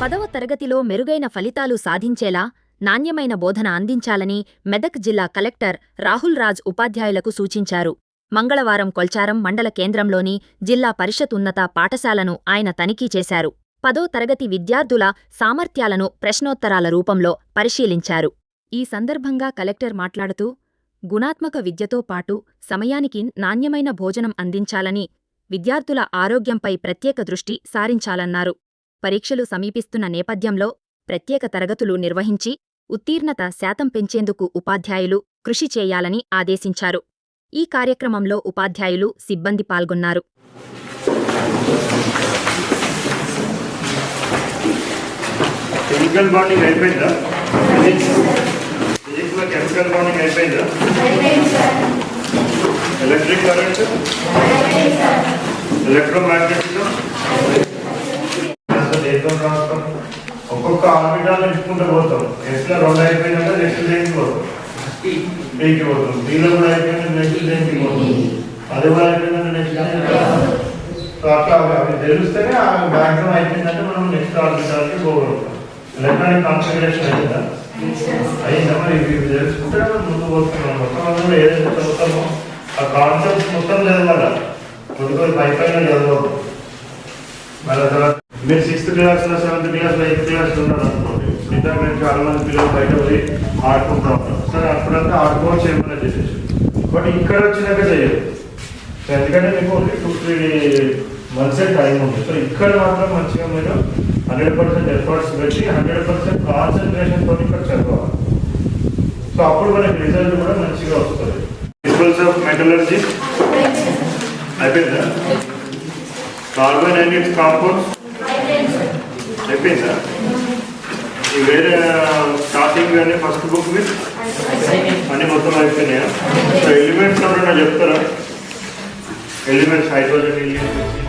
పదవ తరగతిలో మెరుగైన ఫలితాలు సాధించేలా నాణ్యమైన బోధన అందించాలని మెదక్ జిల్లా కలెక్టర్ రాహుల్ రాజ్ ఉపాధ్యాయులకు సూచించారు. మంగళవారం కొల్చారం మండల కేంద్రంలోని జిల్లా పరిషత్ ఉన్నత పాఠశాలను ఆయన తనిఖీ చేశారు. పదో తరగతి విద్యార్థుల సామర్థ్యాలను ప్రశ్నోత్తరాల రూపంలో పరిశీలించారు. ఈ సందర్భంగా కలెక్టర్ మాట్లాడుతూ గుణాత్మక విద్యతో పాటు సమయానికి నాణ్యమైన భోజనం అందించాలని విద్యార్థుల ఆరోగ్యంపై ప్రత్యేక దృష్టి సారించాలన్నారు. పరీక్షలు సమీపిస్తున్న నేపథ్యంలో ప్రత్యేక తరగతులు నిర్వహించి ఉత్తీర్ణత శాతం పెంచేందుకు ఉపాధ్యాయులు కృషి చేయాలని ఆదేశించారు. ఈ కార్యక్రమంలో ఉపాధ్యాయులు సిబ్బంది పాల్గొన్నారు. కెమికల్ బాండింగ్ అయిపోయిందా? ఫిజిక్స్ ఫిజిక్స్లో కెమికల్ బాండింగ్ అయిపోయిందా? Electric current? ఎలక్ట్రోమాగ్నెటిజం? దేంతో రాస్తాం ఒక్కొక్క ఆర్బిటాలు ఇచ్చుకుంటూ పోతాం. ఎస్లో రెండు అయిపోయినాక నెక్స్ట్ దేనికి పోతాం? దేనికి పోతాం? డీలో కూడా అయిపోయినా నెక్స్ట్ దేనికి పోతాం? అది కూడా అయిపోయిందంటే నెక్స్ట్ సో అట్లా అవి తెలిస్తేనే ఆ మ్యాక్సిమం అయిపోయిందంటే మనం నెక్స్ట్ ఆర్బిటాల్కి పోగలుగుతాం ఎలక్ట్రానిక్ కాన్ఫిగరేషన్ అయిందా? అయిందా మరి? ఇవి తెలుసుకుంటే మనం ముందు పోతున్నాం. మొత్తం అందులో ఏదైతే చదువుతామో ఆ కాన్సెప్ట్ మొత్తం చదవాల. కొద్ది కొద్ది పై పైన చదవద్దు మళ్ళీ తర్వాత మీరు సిక్స్త్ క్లాస్లో సెవెంత్ క్లాస్లో ఎయిత్ క్లాస్లో ఉన్నారు అనుకోండి. మిగతా మీరు చాలా మంది పిల్లలు బయట పోయి ఆడుకుంటూ ఉంటారు. సరే అప్పుడంతా ఆడుకోవచ్చు ఏమైనా చేసేసి బట్ ఇక్కడ వచ్చినాక చేయరు. ఎందుకంటే మీకు ఓన్లీ టూ త్రీ మంత్సే టైం ఉంది. సో ఇక్కడ మాత్రం మంచిగా మీరు హండ్రెడ్ పర్సెంట్ ఎఫర్ట్స్ పెట్టి హండ్రెడ్ పర్సెంట్ కాన్సన్ట్రేషన్తో ఇక్కడ చదవాలి. సో అప్పుడు మనకి రిజల్ట్ కూడా మంచిగా వస్తుంది. ప్రిన్సిపల్స్ ఆఫ్ మెటలర్జీ అయిపోయిందా? కార్బన్ అండ్ ఇట్స్ కాంపౌండ్స్ అయిపోయిందా? ఈ వేరే స్టార్టింగ్ కానీ ఫస్ట్ బుక్ మీద అన్ని మొత్తం అయిపోయినాయా? సో ఎలిమెంట్స్ ఎవరైనా చెప్తారా? Elements hydrogen elements